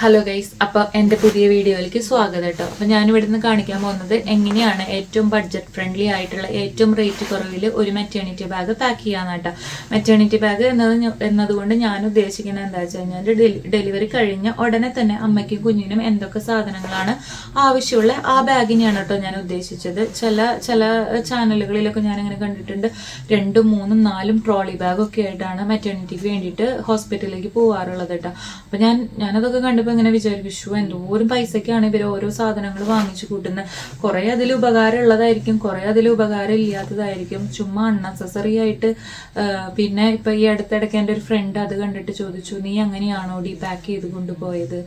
Hello guys അപ്പോൾ എന്റെ പുതിയ വീഡിയോയിലേക്ക് സ്വാഗതം കേട്ടോ അപ്പോൾ ഞാൻ ഇവിടെ നിന്ന് കാണിക്കാൻ പോകുന്നത് എങ്ങനെയാണ് ഏറ്റവും ബഡ്ജറ്റ് ഫ്രണ്ട്ലി ആയിട്ടുള്ള ഏറ്റവും റേറ്റ് കുറവിൽ ഒരു മെറ്റേണിറ്റി ബാഗ് പാക്ക് ചെയ്യാന്ന് കേട്ടോ മെറ്റേണിറ്റി ബാഗ് എന്നത് എന്നതുകൊണ്ട് ഞാൻ ഉദ്ദേശിക്കുന്നത് എന്താ വെച്ച് കഴിഞ്ഞാൽ ഡെലിവറി കഴിഞ്ഞ ഉടനെ തന്നെ അമ്മയ്ക്കും കുഞ്ഞിനും എന്തൊക്കെ സാധനങ്ങളാണ് ആവശ്യമുള്ള ആ ബാഗിനെയാണ് കേട്ടോ ഞാൻ ഉദ്ദേശിച്ചത്. ചില ചില ചാനലുകളിലൊക്കെ ഞാൻ അങ്ങനെ കണ്ടിട്ടുണ്ട്. രണ്ടും മൂന്നും നാലും ട്രോളി ബാഗൊക്കെ ആയിട്ടാണ് മെറ്റേണിറ്റിക്ക് വേണ്ടിയിട്ട് ഹോസ്പിറ്റലിലേക്ക് പോകാറുള്ളത് കേട്ടോ അപ്പോൾ ഞാൻ ഞാനതൊക്കെ കണ്ടപ്പോൾ ഇങ്ങനെ വിചാരിച്ചു "ശ്ശോ, എന്തോരം പൈസക്കാണ് ഇവർ ഓരോ സാധനങ്ങൾ വാങ്ങിച്ചു കൂട്ടുന്നത് കുറേ അതിൽ ഉപകാരം ഉള്ളതായിരിക്കും കുറേ അതിൽ ഉപകാരം ഇല്ലാത്തതായിരിക്കും. ചുമ്മാ അൺനെസസറി ആയിട്ട് പിന്നെ ഇപ്പം ഈ അടുത്തിടയ്ക്ക് എന്റെ ഒരു ഫ്രണ്ട് അത് കണ്ടിട്ട് ചോദിച്ചു നീ അങ്ങനെയാണോ ഡി പാക്ക് ചെയ്ത് കൊണ്ടുപോയത്?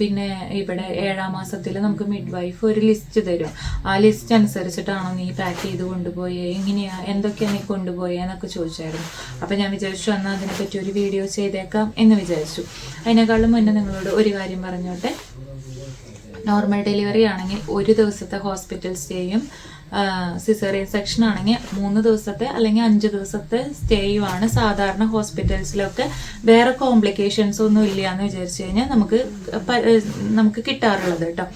പിന്നെ ഇവിടെ ഏഴാം മാസത്തിൽ നമുക്ക് മിഡ് വൈഫ് ഒരു ലിസ്റ്റ് തരും. ആ ലിസ്റ്റ് അനുസരിച്ചിട്ടാണോ നീ പാക്ക് ചെയ്ത് കൊണ്ടുപോയേ? എങ്ങനെയാ? എന്തൊക്കെയാണ് നീ കൊണ്ടുപോയെന്നൊക്കെ ചോദിച്ചായിരുന്നു. അപ്പം ഞാൻ വിചാരിച്ചു എന്നാൽ അതിനെപ്പറ്റി ഒരു വീഡിയോ ചെയ്തേക്കാം എന്ന് വിചാരിച്ചു. അതിനേക്കാളും മുന്നേ നിങ്ങളോട് ഒരു കാര്യം പറഞ്ഞോട്ടെ. നോർമൽ ഡെലിവറി ആണെങ്കിൽ ഒരു ദിവസത്തെ ഹോസ്പിറ്റൽ സ്റ്റേയും സിസേറിയൻ സെക്ഷൻ ആണെങ്കിൽ മൂന്ന് ദിവസത്തെ അല്ലെങ്കിൽ അഞ്ച് ദിവസത്തെ സ്റ്റേയുമാണ് സാധാരണ ഹോസ്പിറ്റൽസിലൊക്കെ വേറെ കോംപ്ലിക്കേഷൻസ് ഒന്നും ഇല്ല എന്ന് വിചാരിച്ചു കഴിഞ്ഞാൽ നമുക്ക് നമുക്ക് കിട്ടാറുള്ളത് കേട്ടോ.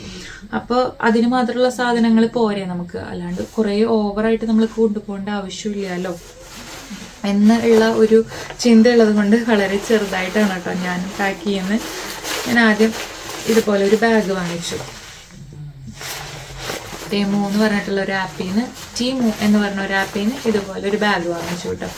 അപ്പോൾ അതിന് മാത്രമുള്ള സാധനങ്ങൾ പോരെ നമുക്ക്. അല്ലാണ്ട് കുറേ ഓവറായിട്ട് നമ്മൾ കൊണ്ടുപോകേണ്ട ആവശ്യമില്ലല്ലോ. എന്നുള്ള ഒരു ചിന്ത ഉള്ളത് കൊണ്ട് വളരെ ചെറുതായിട്ടാണ് കേട്ടോ ഞാൻ പാക്ക് ചെയ്യുന്നത്. ഞാൻ ആദ്യം ഇതുപോലെ ഒരു ബാഗ് വാങ്ങിച്ചു. ടീമൂ എന്ന് പറഞ്ഞിട്ടുള്ള ഒരു ആപ്പിൽ നിന്ന് ടീമു എന്ന് പറഞ്ഞ ഒരു ആപ്പിൽ നിന്ന് ഇതുപോലെ ഒരു ബാഗ് വാങ്ങിച്ചു കേട്ടോ.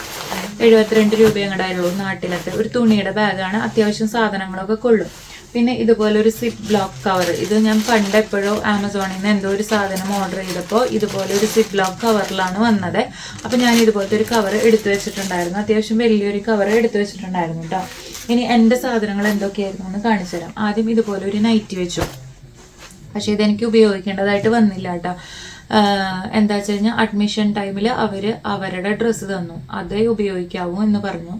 എഴുപത്തിരണ്ട് രൂപ ഞങ്ങളുടെ നാട്ടിലത്തെ. ഒരു തുണിയുടെ ബാഗാണ് അത്യാവശ്യം സാധനങ്ങളൊക്കെ കൊള്ളും. പിന്നെ ഇതുപോലെ ഒരു സിപ്പ് ബ്ലോക്ക് കവർ ഇത് ഞാൻ പണ്ട് എപ്പോഴോ ആമസോണിൽ നിന്ന് എന്തോ ഒരു സാധനം ഓർഡർ ചെയ്തപ്പോൾ ഇതുപോലെ ഒരു സിപ്പ് ബ്ലോക്ക് കവറിലാണ് വന്നത്. അപ്പം ഞാൻ ഇതുപോലത്തെ ഒരു കവർ എടുത്തു വെച്ചിട്ടുണ്ടായിരുന്നു. അത്യാവശ്യം വലിയൊരു കവർ എടുത്തു വെച്ചിട്ടുണ്ടായിരുന്നു കേട്ടോ. ഇനി എന്റെ സാധനങ്ങൾ എന്തൊക്കെയായിരുന്നു എന്ന് കാണിച്ചു തരാം. ആദ്യം ഇതുപോലെ ഒരു നൈറ്റി വെച്ചു. പക്ഷേ ഇതെനിക്ക് ഉപയോഗിക്കേണ്ടതായിട്ട് വന്നില്ല കേട്ടോ. എന്താ വെച്ച് കഴിഞ്ഞാൽ അഡ്മിഷൻ ടൈമിൽ അവർ അവരുടെ ഡ്രസ്സ് തന്നു. അതേ ഉപയോഗിക്കാവൂ എന്ന് പറഞ്ഞു.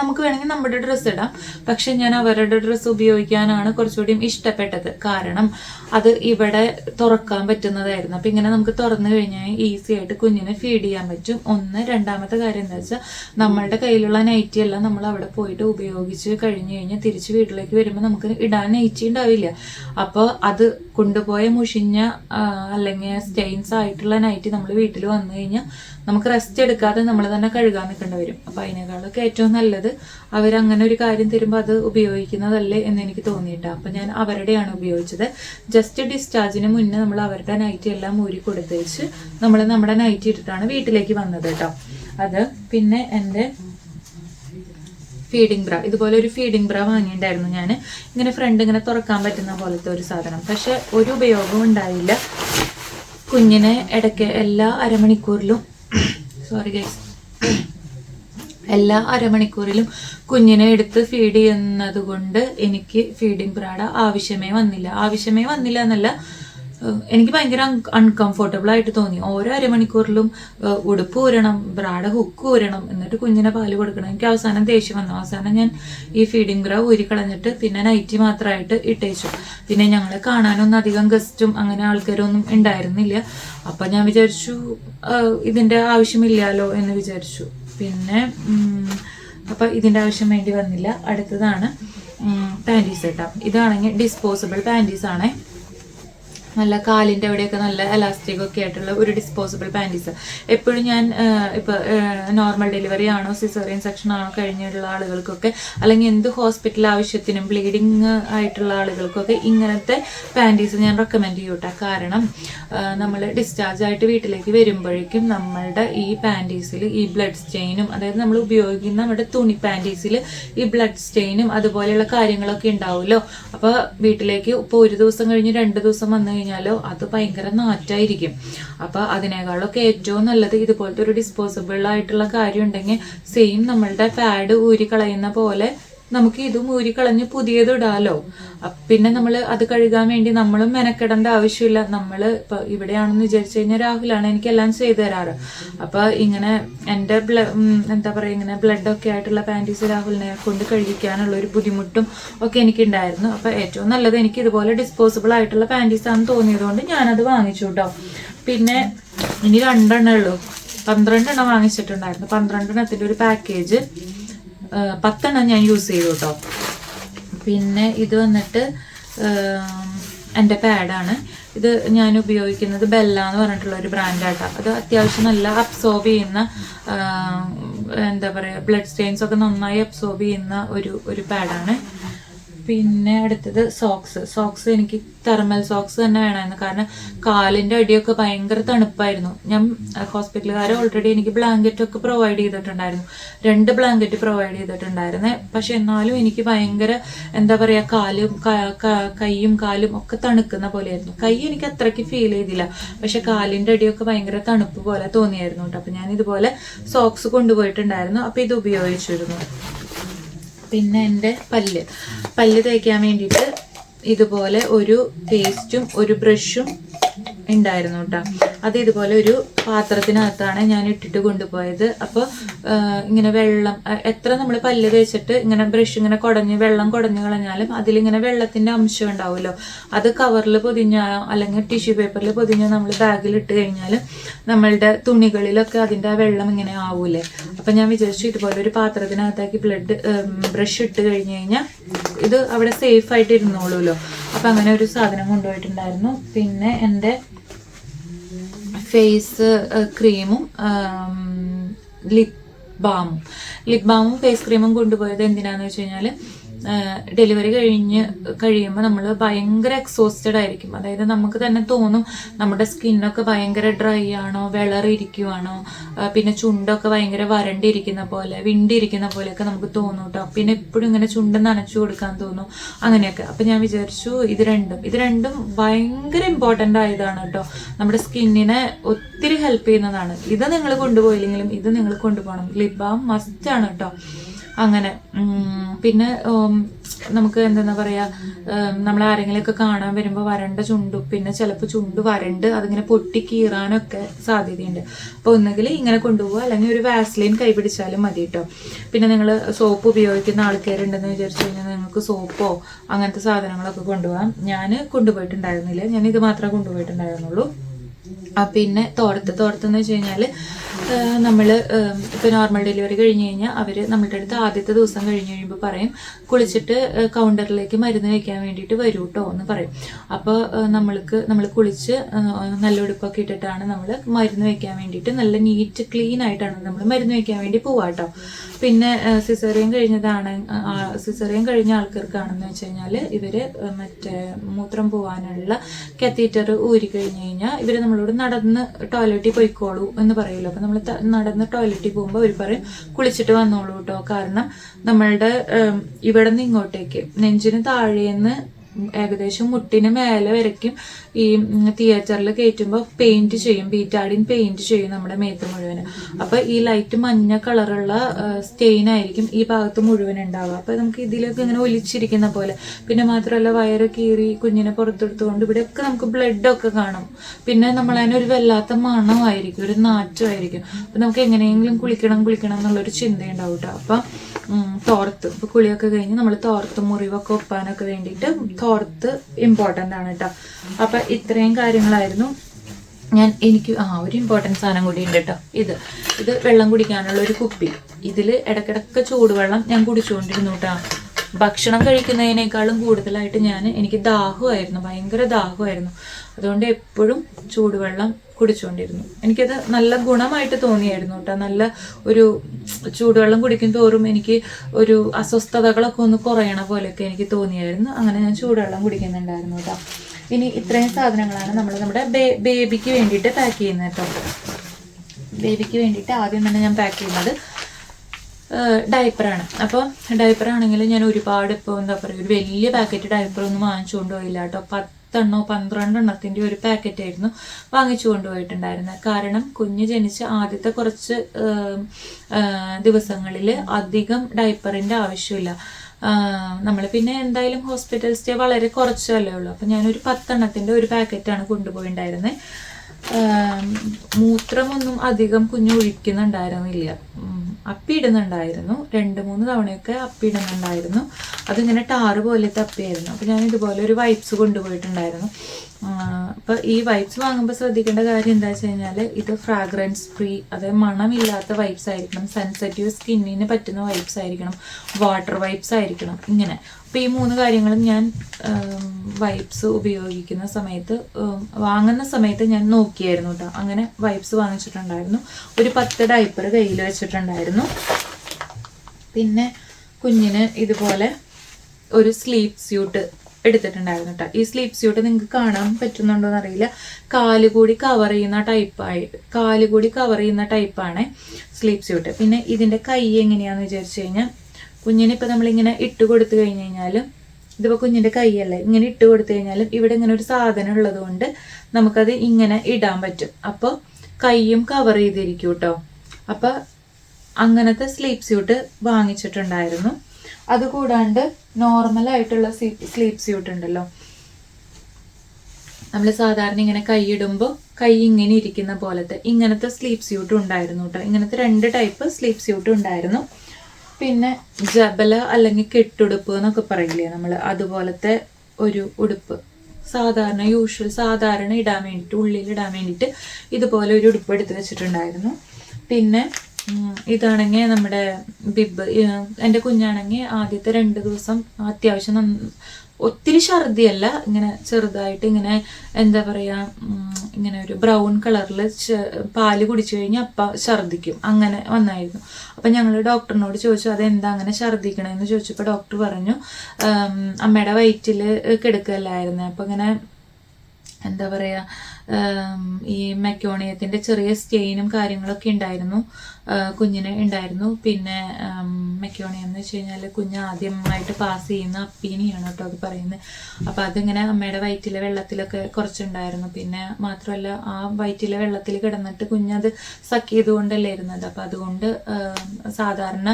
നമുക്ക് വേണമെങ്കിൽ നമ്മുടെ ഡ്രസ്സ് ഇടാം. പക്ഷെ ഞാൻ അവരുടെ ഡ്രസ്സ് ഉപയോഗിക്കാനാണ് കുറച്ചുകൂടി ഇഷ്ടപ്പെട്ടത്. കാരണം അത് ഇവിടെ തുറക്കാൻ പറ്റുന്നതായിരുന്നു. അപ്പം ഇങ്ങനെ നമുക്ക് തുറന്നു കഴിഞ്ഞാൽ ഈസി ആയിട്ട് കുഞ്ഞിനെ ഫീഡ് ചെയ്യാൻ പറ്റും. ഒന്ന് രണ്ടാമത്തെ കാര്യം എന്താ വെച്ചാൽ നമ്മളുടെ കയ്യിലുള്ള നൈറ്റി എല്ലാം നമ്മൾ അവിടെ പോയിട്ട് ഉപയോഗിച്ച് കഴിഞ്ഞ് കഴിഞ്ഞാൽ തിരിച്ച് വീട്ടിലേക്ക് വരുമ്പോൾ നമുക്ക് ഇടാൻ നൈറ്റി ഉണ്ടാവില്ല. അപ്പോൾ അത് കൊണ്ടുപോയ മുഷിഞ്ഞ അല്ലെങ്കിൽ സ്റ്റെയിൻസ് ആയിട്ടുള്ള നൈറ്റ് നമ്മൾ വീട്ടിൽ വന്നു കഴിഞ്ഞാൽ നമുക്ക് റെസ്റ്റ് എടുക്കാതെ നമ്മൾ തന്നെ കഴുകാൻ നിൽക്കേണ്ടി വരും. അപ്പോൾ അതിനേക്കാളൊക്കെ ഏറ്റവും നല്ലത് അവരങ്ങനെ ഒരു കാര്യം തരുമ്പോൾ അത് ഉപയോഗിക്കുന്നതല്ലേ എന്ന് എനിക്ക് തോന്നിയിട്ടാണ് അപ്പം ഞാൻ അവരുടെയാണ് ഉപയോഗിച്ചത്. ജസ്റ്റ് ഡിസ്ചാർജിന് മുന്നേ നമ്മൾ അവരുടെ നൈറ്റ് എല്ലാം ഊരി കൊടുത്തേച്ച് നമ്മൾ നമ്മുടെ നൈറ്റ് ഇട്ടിട്ടാണ് വീട്ടിലേക്ക് വന്നത് കേട്ടോ. അത് പിന്നെ എന്റെ ഫീഡിംഗ് ബ്ര ഇതുപോലെ ഒരു ഫീഡിംഗ് ബ്ര വാങ്ങിയിട്ടുണ്ടായിരുന്നു ഞാൻ ഇങ്ങനെ ഫ്രണ്ട് ഇങ്ങനെ തുറക്കാൻ പറ്റുന്ന പോലത്തെ ഒരു സാധനം. പക്ഷെ ഒരു ഉപയോഗവും ഉണ്ടായില്ല. കുഞ്ഞിനെ ഇടയ്ക്ക് എല്ലാ അരമണിക്കൂറിലും സോറി ഗൈസ് എല്ലാ അരമണിക്കൂറിലും കുഞ്ഞിനെ എടുത്ത് ഫീഡ് ചെയ്യുന്നത് കൊണ്ട് എനിക്ക് ഫീഡിംഗ് പ്രാഡ ആവശ്യമേ വന്നില്ല. ആവശ്യമേ വന്നില്ല എന്നല്ല എനിക്ക് ഭയങ്കര അൺകംഫർട്ടബിൾ ആയിട്ട് തോന്നി. ഓരോ അരമണിക്കൂറിലും ഉടുപ്പ് ഊരണം ബ്രാഡ ഹുക്ക് ഊരണം എന്നിട്ട് കുഞ്ഞിനെ പാൽ കൊടുക്കണം. എനിക്ക് അവസാനം ദേഷ്യം വന്നു. അവസാനം ഞാൻ ഈ ഫീഡിംഗ് ഗ്രാ ഊരി കളഞ്ഞിട്ട് പിന്നെ നൈറ്റി മാത്രമായിട്ട് ഇട്ടേച്ചു. പിന്നെ ഞങ്ങളെ കാണാനൊന്നും അധികം ഗസ്റ്റും അങ്ങനെ ആൾക്കാരൊന്നും ഉണ്ടായിരുന്നില്ല. അപ്പം ഞാൻ വിചാരിച്ചു ഇതിന്റെ ആവശ്യമില്ലല്ലോ എന്ന് വിചാരിച്ചു. പിന്നെ അപ്പം ഇതിന്റെ ആവശ്യം വേണ്ടി വന്നില്ല. അടുത്തതാണ് പാന്റീസ് കേട്ടോ ഇതാണെങ്കിൽ ഡിസ്പോസിബിൾ പാന്റീസ് ആണേ. നല്ല കാലിന്റെ അവിടെയൊക്കെ നല്ല എലാസ്റ്റിക് ഒക്കെ ആയിട്ടുള്ള ഒരു ഡിസ്പോസിബിൾ പാന്റീസ് എപ്പോഴും ഞാൻ ഇപ്പോൾ നോർമൽ ഡെലിവറി ആണോ സിസേറിയൻ സെക്ഷൻ ആണോ കഴിഞ്ഞിട്ടുള്ള ആളുകൾക്കൊക്കെ അല്ലെങ്കിൽ എന്ത് ഹോസ്പിറ്റൽ ആവശ്യത്തിനും ബ്ലീഡിങ് ആയിട്ടുള്ള ആളുകൾക്കൊക്കെ ഇങ്ങനത്തെ പാന്റീസ് ഞാൻ റെക്കമെൻഡ് ചെയ്യൂട്ടാ. കാരണം നമ്മൾ ഡിസ്ചാർജ് ആയിട്ട് വീട്ടിലേക്ക് വരുമ്പോഴേക്കും നമ്മളുടെ ഈ പാന്റീസിൽ ഈ ബ്ലഡ് സ്റ്റെയിനും അതായത് നമ്മൾ ഉപയോഗിക്കുന്ന നമ്മുടെ തുണി പാന്റീസിൽ ഈ ബ്ലഡ് സ്റ്റെയിനും അതുപോലെയുള്ള കാര്യങ്ങളൊക്കെ ഉണ്ടാവുമല്ലോ. അപ്പോൾ വീട്ടിലേക്ക് ഇപ്പോൾ ഒരു ദിവസം കഴിഞ്ഞ് രണ്ട് ദിവസം വന്നു കഴിഞ്ഞാലോ അത് ഭയങ്കര നാറ്റായിരിക്കും. അപ്പോൾ അതിനേക്കാളൊക്കെ ഏറ്റവും നല്ലത് ഇതുപോലത്തെ ഒരു ഡിസ്പോസിബിൾ ആയിട്ടുള്ള കാര്യം ഉണ്ടെങ്കിൽ സെയിം നമ്മളുടെ പാഡ് ഊരി കളയുന്ന പോലെ നമുക്ക് ഇതും മൂരി കളഞ്ഞ് പുതിയത് ഇടാലോ. പിന്നെ നമ്മൾ അത് കഴുകാൻ വേണ്ടി നമ്മളും മെനക്കെടേണ്ട ആവശ്യമില്ല. നമ്മൾ ഇപ്പൊ ഇവിടെയാണെന്ന് വിചാരിച്ചു കഴിഞ്ഞാൽ രാഹുലാണ് എനിക്ക് എല്ലാം ചെയ്തു തരാറ്. അപ്പൊ ഇങ്ങനെ എന്റെ എന്താ പറയുക ഇങ്ങനെ ബ്ലഡ് ഒക്കെ ആയിട്ടുള്ള പാന്റീസ് രാഹുലിനെ കൊണ്ട് കഴുകിക്കാനുള്ള ഒരു ബുദ്ധിമുട്ടും ഒക്കെ എനിക്ക് ഉണ്ടായിരുന്നു അപ്പൊ ഏറ്റവും നല്ലത് എനിക്ക് ഇതുപോലെ ഡിസ്പോസിബിൾ ആയിട്ടുള്ള പാന്റീസ് ആണെന്ന് തോന്നിയതുകൊണ്ട് ഞാനത് വാങ്ങിച്ചു കേട്ടോ പിന്നെ ഇനി രണ്ടെണ്ണേ ഉള്ളൂ. പന്ത്രണ്ടെണ്ണം വാങ്ങിച്ചിട്ടുണ്ടായിരുന്നു. പന്ത്രണ്ടെണ്ണത്തിന്റെ ഒരു പാക്കേജ്. പത്തെണ്ണം ഞാൻ യൂസ് ചെയ്തു കേട്ടോ പിന്നെ ഇത് വന്നിട്ട് എന്റെ പാഡാണ്. ഇത് ഞാൻ ഉപയോഗിക്കുന്നത് ബെല്ല എന്ന് പറഞ്ഞിട്ടുള്ള ഒരു ബ്രാൻഡാട്ടോ അത് അത്യാവശ്യം നല്ല അബ്സോർബ് ചെയ്യുന്ന എന്താ പറയുക ബ്ലഡ് സ്റ്റെയിൻസ് ഒക്കെ നന്നായി അബ്സോർബ് ചെയ്യുന്ന ഒരു ഒരു പാഡാണ്. പിന്നെ അടുത്തത് സോക്സ് സോക്സ് എനിക്ക് തെർമൽ സോക്സ് തന്നെ വേണമായിരുന്നു. കാരണം കാലിന്റെ അടിയൊക്കെ ഭയങ്കര തണുപ്പായിരുന്നു. ഞാൻ ഹോസ്പിറ്റലുകാർ ഓൾറെഡി എനിക്ക് ബ്ലാങ്കറ്റ് ഒക്കെ പ്രൊവൈഡ് ചെയ്തിട്ടുണ്ടായിരുന്നു. രണ്ട് ബ്ലാങ്കറ്റ് പ്രൊവൈഡ് ചെയ്തിട്ടുണ്ടായിരുന്നു. പക്ഷെ എന്നാലും എനിക്ക് ഭയങ്കര എന്താ പറയാ കാലും കൈയും കാലും ഒക്കെ തണുക്കുന്ന പോലെയായിരുന്നു. കൈ എനിക്ക് അത്രയ്ക്ക് ഫീൽ ചെയ്തില്ല. പക്ഷെ കാലിന്റെ അടിയൊക്കെ ഭയങ്കര തണുപ്പ് പോലെ തോന്നിയായിരുന്നു കേട്ടോ. അപ്പൊ ഞാൻ ഇതുപോലെ സോക്സ് കൊണ്ടുപോയിട്ടുണ്ടായിരുന്നു. അപ്പൊ ഇത് ഉപയോഗിച്ചിരുന്നു. പിന്നെ എന്റെ പല്ല്. പല്ല് തേക്കാൻ വേണ്ടിയിട്ട് ഇതുപോലെ ഒരു പേസ്റ്റും ഒരു ബ്രഷും ഉണ്ടായിരുന്നു കേട്ടോ അത് ഇതുപോലെ ഒരു പാത്രത്തിനകത്താണ് ഞാൻ ഇട്ടിട്ട് കൊണ്ടുപോയത്. അപ്പോൾ ഇങ്ങനെ വെള്ളം എത്ര നമ്മൾ പല്ല് തേച്ചിട്ട് ഇങ്ങനെ ബ്രഷ് ഇങ്ങനെ കുടഞ്ഞ് വെള്ളം കുടഞ്ഞു കളഞ്ഞാലും അതിലിങ്ങനെ വെള്ളത്തിന്റെ അംശം ഉണ്ടാവുമല്ലോ. അത് കവറിൽ പൊതിഞ്ഞ അല്ലെങ്കിൽ ടിഷ്യൂ പേപ്പറിൽ പൊതിഞ്ഞ് നമ്മൾ ബാഗിൽ ഇട്ട് കഴിഞ്ഞാൽ നമ്മളുടെ തുണികളിലൊക്കെ അതിന്റെ ആ വെള്ളം ഇങ്ങനെ ആവൂലേ അപ്പം ഞാൻ വിചാരിച്ചു ഇതുപോലെ ഒരു പാത്രത്തിനകത്താക്കി ബ്ലഡ് ബ്രഷ് ഇട്ട് കഴിഞ്ഞ് കഴിഞ്ഞാൽ ഇത് അവിടെ സേഫ് ആയിട്ട് ഇരുന്നോളൂല്ലോ. അപ്പം അങ്ങനെ ഒരു സാധനം കൊണ്ടുപോയിട്ടുണ്ടായിരുന്നു. പിന്നെ എന്റെ ഫേസ് ക്രീമും ലിപ് ബാമും ലിപ് ബാമും ഫേസ് ക്രീമും കൊണ്ടുപോയത് എന്തിനാന്ന് വെച്ച് കഴിഞ്ഞാൽ ഡെലിവറി കഴിഞ്ഞ് കഴിയുമ്പോൾ നമ്മൾ ഭയങ്കര എക്സോസ്റ്റഡ് ആയിരിക്കും. അതായത് നമുക്ക് തന്നെ തോന്നും നമ്മുടെ സ്കിന്നൊക്കെ ഭയങ്കര ഡ്രൈ ആണോ വിളറിയിരിക്കുവാണോ പിന്നെ ചുണ്ടൊക്കെ ഭയങ്കര വരണ്ടിരിക്കുന്ന പോലെ വിണ്ടിരിക്കുന്ന പോലെയൊക്കെ നമുക്ക് തോന്നും കേട്ടോ പിന്നെ എപ്പോഴും ഇങ്ങനെ ചുണ്ട് നനച്ചു കൊടുക്കാൻ തോന്നും. അങ്ങനെയൊക്കെ. അപ്പം ഞാൻ വിചാരിച്ചു ഇത് രണ്ടും. ഇത് രണ്ടും ഭയങ്കര ഇമ്പോർട്ടന്റ് ആയതാണ് കേട്ടോ നമ്മുടെ സ്കിന്നിനെ ഒത്തിരി ഹെൽപ്പ് ചെയ്യുന്നതാണ്. ഇത് നിങ്ങൾ കൊണ്ടുപോയില്ലെങ്കിലും ഇത് നിങ്ങൾ കൊണ്ടുപോകണം. ലിപ് ബാം മസ്റ്റ് ആണ് കേട്ടോ അങ്ങനെ. പിന്നെ നമുക്ക് എന്താ പറയാ നമ്മൾ ആരെങ്കിലുമൊക്കെ കാണാൻ വരുമ്പോൾ വരണ്ട ചുണ്ടും പിന്നെ ചിലപ്പോൾ ചുണ്ട് വരണ്ട് അതിങ്ങനെ പൊട്ടി കീറാനൊക്കെ സാധ്യതയുണ്ട്. അപ്പോൾ ഒന്നുകിൽ ഇങ്ങനെ കൊണ്ടുപോകുക അല്ലെങ്കിൽ ഒരു വാസ്ലിൻ കൈ പിടിച്ചാലും മതി കേട്ടോ പിന്നെ നിങ്ങൾ സോപ്പ് ഉപയോഗിക്കുന്ന ആൾക്കാരുണ്ടെന്ന് വിചാരിച്ചു കഴിഞ്ഞാൽ നിങ്ങൾക്ക് സോപ്പോ അങ്ങനത്തെ സാധനങ്ങളൊക്കെ കൊണ്ടുപോകാം ഞാൻ കൊണ്ടുപോയിട്ടുണ്ടായിരുന്നില്ല. ഞാൻ ഇത് മാത്രമേ കൊണ്ടുപോയിട്ടുണ്ടായിരുന്നുള്ളൂ. പിന്നെ തോർത്ത് തോർത്തെന്ന് വെച്ച് കഴിഞ്ഞാൽ നമ്മൾ ഇപ്പോൾ നോർമൽ ഡെലിവറി കഴിഞ്ഞ് കഴിഞ്ഞാൽ അവർ നമ്മളുടെ അടുത്ത് ആദ്യത്തെ ദിവസം കഴിഞ്ഞ് കഴിയുമ്പോൾ പറയും കുളിച്ചിട്ട് കൗണ്ടറിലേക്ക് മരുന്ന് വയ്ക്കാൻ വേണ്ടിയിട്ട് വരൂ കേട്ടോ എന്ന് പറയും. അപ്പോൾ നമ്മൾക്ക് നമ്മൾ കുളിച്ച് നല്ല ഉടുപ്പൊക്കെ ഇട്ടിട്ടാണ് നമ്മൾ മരുന്ന് വയ്ക്കാൻ വേണ്ടിയിട്ട് നല്ല നീറ്റ് ക്ലീൻ ആയിട്ടാണ് നമ്മൾ മരുന്ന് വയ്ക്കാൻ വേണ്ടി പോവാ കേട്ടോ പിന്നെ സിസേറിയൻ കഴിഞ്ഞതാണ് സിസേറിയൻ കഴിഞ്ഞ ആൾക്കാർക്കാണെന്ന് വെച്ച് കഴിഞ്ഞാൽ ഇവർ മറ്റേ മൂത്രം പോകാനുള്ള കത്തീറ്റർ ഊരി കഴിഞ്ഞ് കഴിഞ്ഞാൽ ഇവർ നമ്മളോട് നടന്ന് ടോയ്ലറ്റിൽ പോയിക്കോളൂ എന്ന് പറയുമല്ലോ അപ്പം നമ്മൾ നടന്ന് ടോയ്ലറ്റിൽ പോകുമ്പോൾ അവർ പറയും കുളിച്ചിട്ട് വന്നോളൂ കേട്ടോ കാരണം നമ്മളുടെ ഇവിടെ നിന്ന് ഇങ്ങോട്ടേക്ക് നെഞ്ചിന് താഴേന്ന് ഏകദേശം മുട്ടിന് മേലെ വരയ്ക്കും. ഈ തിയേറ്ററിൽ കയറ്റുമ്പോൾ പെയിന്റ് ചെയ്യും. ബീറ്റാഡിൻ പെയിന്റ് ചെയ്യും നമ്മുടെ മേത്ത് മുഴുവൻ. അപ്പൊ ഈ ലൈറ്റ് മഞ്ഞ കളറുള്ള സ്റ്റെയിൻ ആയിരിക്കും ഈ ഭാഗത്ത് മുഴുവൻ ഉണ്ടാവുക. അപ്പൊ നമുക്ക് ഇതിലൊക്കെ ഇങ്ങനെ ഒലിച്ചിരിക്കുന്ന പോലെ. പിന്നെ മാത്രമല്ല വയറ് കീറി കുഞ്ഞിനെ പുറത്തെടുത്തുകൊണ്ട് ഇവിടെയൊക്കെ നമുക്ക് ബ്ലഡ് ഒക്കെ കാണും. പിന്നെ നമ്മൾ ഒരു വല്ലാത്ത മണമായിരിക്കും ഒരു നാറ്റമായിരിക്കും. അപ്പൊ നമുക്ക് എങ്ങനെയെങ്കിലും കുളിക്കണം കുളിക്കണം എന്നുള്ളൊരു ചിന്തയുണ്ടാവും കേട്ടോ അപ്പൊ തോർത്ത്. ഇപ്പൊ കുളിയൊക്കെ കഴിഞ്ഞ് നമ്മൾ തോർത്ത് മുറിവൊക്കെ ഒപ്പാനൊക്കെ വേണ്ടിയിട്ട് തോർത്ത് ഇമ്പോർട്ടന്റ് ആണ് കേട്ടോ അപ്പം ഇത്രയും കാര്യങ്ങളായിരുന്നു. ഞാൻ എനിക്ക് ആ ഒരു ഇമ്പോർട്ടന്റ് സാധനം കൂടി ഉണ്ട് കേട്ടോ ഇത്. ഇത് വെള്ളം കുടിക്കാനുള്ള ഒരു കുപ്പി. ഇതിൽ ഇടക്കിടക്ക് ചൂടുവെള്ളം ഞാൻ കുടിച്ചുകൊണ്ടിരുന്നു കേട്ടോ ഭക്ഷണം കഴിക്കുന്നതിനേക്കാളും കൂടുതലായിട്ട് ഞാൻ എനിക്ക് ദാഹമായിരുന്നു ഭയങ്കര ദാഹമായിരുന്നു. അതുകൊണ്ട് എപ്പോഴും ചൂടുവെള്ളം കുടിച്ചുകൊണ്ടിരുന്നു എനിക്കത് നല്ല ഗുണമായിട്ട് തോന്നിയായിരുന്നു കേട്ടോ. നല്ല ഒരു ചൂടുവെള്ളം കുടിക്കും തോറും എനിക്ക് ഒരു അസ്വസ്ഥതകളൊക്കെ ഒന്ന് കുറയണ പോലെയൊക്കെ എനിക്ക് തോന്നിയായിരുന്നു. അങ്ങനെ ഞാൻ ചൂടുവെള്ളം കുടിക്കുന്നുണ്ടായിരുന്നു കേട്ടോ. ഇനി ഇത്രയും സാധനങ്ങളാണ് നമ്മൾ നമ്മുടെ ബേബിക്ക് വേണ്ടിയിട്ട് പാക്ക് ചെയ്യുന്നത് കേട്ടോ. ബേബിക്ക് വേണ്ടിയിട്ട് ആദ്യം തന്നെ ഞാൻ പാക്ക് ചെയ്യുന്നത് ഡയപ്പറാണ് അപ്പോൾ ഡയപ്പർ ആണെങ്കിൽ ഞാൻ ഒരുപാട് ഇപ്പോൾ എന്താ പറയുക ഒരു വലിയ പാക്കറ്റ് ഡയപ്പർ ഒന്നും വാങ്ങിച്ചു കൊണ്ടുപോയില്ല കേട്ടോ. പത്തെണ്ണോ പന്ത്രണ്ടെണ്ണത്തിന്റെ ഒരു പാക്കറ്റ് ആയിരുന്നു വാങ്ങിച്ചു കൊണ്ടുപോയിട്ടുണ്ടായിരുന്നത്. കാരണം കുഞ്ഞ് ജനിച്ച ആദ്യത്തെ കുറച്ച് ദിവസങ്ങളിൽ അധികം ഡയപ്പറിന്റെ ആവശ്യമില്ല. നമ്മൾ പിന്നെ എന്തായാലും ഹോസ്പിറ്റൽ സ്റ്റേ വളരെ കുറച്ചല്ലേ ഉള്ളൂ. അപ്പം ഞാനൊരു പത്തെണ്ണത്തിന്റെ ഒരു പാക്കറ്റാണ് കൊണ്ടുപോയിട്ടുണ്ടായിരുന്നത്. ആം, മൂത്രമൊന്നും അധികം കുഞ്ഞ് ഒഴിക്കുന്നുണ്ടായിരുന്നില്ല അപ്പിയിടുന്നുണ്ടായിരുന്നു രണ്ട് മൂന്ന് തവണയൊക്കെ അപ്പിയിടുന്നുണ്ടായിരുന്നു അതിങ്ങനെ ടാറ് പോലത്തെ അപ്പിയായിരുന്നു അപ്പോൾ ഞാൻ ഇതുപോലെ ഒരു വൈപ്സ് കൊണ്ടുപോയിട്ടുണ്ടായിരുന്നു. അപ്പോൾ ഈ വൈപ്സ് വാങ്ങുമ്പോൾ ശ്രദ്ധിക്കേണ്ട കാര്യം എന്താ വെച്ച് കഴിഞ്ഞാൽ ഇത് ഫ്രാഗ്രൻസ് ഫ്രീ അതായത് മണമില്ലാത്ത വൈപ്സ് ആയിരിക്കണം സെൻസിറ്റീവ് സ്കിന്നിന് പറ്റുന്ന വൈപ്സ് ആയിരിക്കണം വാട്ടർ വൈപ്സ് ആയിരിക്കണം ഇങ്ങനെ. അപ്പോൾ ഈ മൂന്ന് കാര്യങ്ങളും ഞാൻ വൈപ്സ് ഉപയോഗിക്കുന്ന സമയത്ത് വാങ്ങുന്ന സമയത്ത് ഞാൻ നോക്കിയായിരുന്നു കേട്ടോ അങ്ങനെ വൈപ്സ് വാങ്ങിച്ചിട്ടുണ്ടായിരുന്നു. ഒരു പത്ത് ഡൈപ്പർ കയ്യിൽ വെച്ചിട്ടുണ്ടായിരുന്നു. പിന്നെ കുഞ്ഞിന് ഇതുപോലെ ഒരു സ്ലീപ്പ് സ്യൂട്ട് എടുത്തിട്ടുണ്ടായിരുന്നു കേട്ടോ ഈ സ്ലീപ്പ് സ്യൂട്ട് നിങ്ങൾക്ക് കാണാൻ പറ്റുന്നുണ്ടോ എന്നറിയില്ല. കാൽ കൂടി കവർ ചെയ്യുന്ന ടൈപ്പായി കാൽ കൂടി കവർ ചെയ്യുന്ന ടൈപ്പാണ് സ്ലീപ്പ് സ്യൂട്ട് പിന്നെ ഇതിന്റെ കൈ എങ്ങനെയാണെന്ന് വിചാരിച്ചു കഴിഞ്ഞാൽ കുഞ്ഞിന് ഇപ്പം നമ്മളിങ്ങനെ ഇട്ട് കൊടുത്തു കഴിഞ്ഞ് കഴിഞ്ഞാൽ ഇതിപ്പോൾ കുഞ്ഞിന്റെ കൈയല്ലേ ഇങ്ങനെ ഇട്ട് കൊടുത്തു കഴിഞ്ഞാലും ഇവിടെ ഇങ്ങനെ ഒരു സാധനം ഉള്ളത് കൊണ്ട് നമുക്കത് ഇങ്ങനെ ഇടാൻ പറ്റും. അപ്പോൾ കൈയും കവർ ചെയ്തിരിക്കും കേട്ടോ അപ്പോൾ അങ്ങനത്തെ സ്ലീപ്പ് സ്യൂട്ട് വാങ്ങിച്ചിട്ടുണ്ടായിരുന്നു. അതുകൂടാണ്ട് നോർമൽ ആയിട്ടുള്ള സ്ലീപ്പ് സ്യൂട്ട് ഉണ്ടല്ലോ. നമ്മൾ സാധാരണ ഇങ്ങനെ കൈയിടുമ്പോൾ കൈ ഇങ്ങനെ ഇരിക്കുന്ന പോലത്തെ ഇങ്ങനത്തെ സ്ലീപ്പ് സ്യൂട്ടും ഉണ്ടായിരുന്നു കേട്ടോ ഇങ്ങനത്തെ രണ്ട് ടൈപ്പ് സ്ലീപ്പ് സ്യൂട്ടും ഉണ്ടായിരുന്നു. പിന്നെ ജബല അല്ലെങ്കിൽ കെട്ടുടുപ്പ് എന്നൊക്കെ പറയില്ലേ നമ്മൾ അതുപോലത്തെ ഒരു ഉടുപ്പ്. സാധാരണ യൂഷ്വൽ സാധാരണ ഇടാൻ വേണ്ടിയിട്ട് ഉള്ളിൽ ഇടാൻ വേണ്ടിയിട്ട് ഇതുപോലെ ഒരു ഉടുപ്പ് എടുത്ത് വെച്ചിട്ടുണ്ടായിരുന്നു. പിന്നെ ഇതാണെങ്കിൽ നമ്മുടെ ബിബ് എന്റെ കുഞ്ഞാണെങ്കിൽ ആദ്യത്തെ രണ്ട് ദിവസം അത്യാവശ്യം ഒത്തിരി ഛർദിയല്ല ഇങ്ങനെ ചെറുതായിട്ട് ഇങ്ങനെ എന്താ പറയുക ഇങ്ങനെ ഒരു ബ്രൗൺ കളറിൽ പാൽ കുടിച്ചു കഴിഞ്ഞാൽ അപ്പ ഛർദിക്കും. അങ്ങനെ വന്നായിരുന്നു. അപ്പം ഞങ്ങൾ ഡോക്ടറിനോട് ചോദിച്ചു അതെന്താ അങ്ങനെ ഛർദിക്കണമെന്ന് ചോദിച്ചപ്പോൾ ഡോക്ടർ പറഞ്ഞു അമ്മയുടെ വയറ്റിൽ കിടക്കല്ലായിരുന്നു. അപ്പം ഇങ്ങനെ എന്താ പറയുക ഈ മെക്കോണിയത്തിന്റെ ചെറിയ സ്റ്റെയിനും കാര്യങ്ങളൊക്കെ ഉണ്ടായിരുന്നു. കുഞ്ഞിന് ഉണ്ടായിരുന്നു. പിന്നെ മെക്കോണി എന്ന് വെച്ച് കഴിഞ്ഞാൽ കുഞ്ഞ് ആദ്യമായിട്ട് പാസ് ചെയ്യുന്ന അപ്പീനിയാണ് കേട്ടോ അത് പറയുന്നത്. അപ്പോൾ അതിങ്ങനെ അമ്മയുടെ വയറ്റിലെ വെള്ളത്തിലൊക്കെ കുറച്ചുണ്ടായിരുന്നു. പിന്നെ മാത്രമല്ല ആ വയറ്റിലെ വെള്ളത്തിൽ കിടന്നിട്ട് കുഞ്ഞത് സക്ക് ചെയ്തുകൊണ്ടല്ലേ ഇരുന്നത്. അപ്പോൾ അതുകൊണ്ട് സാധാരണ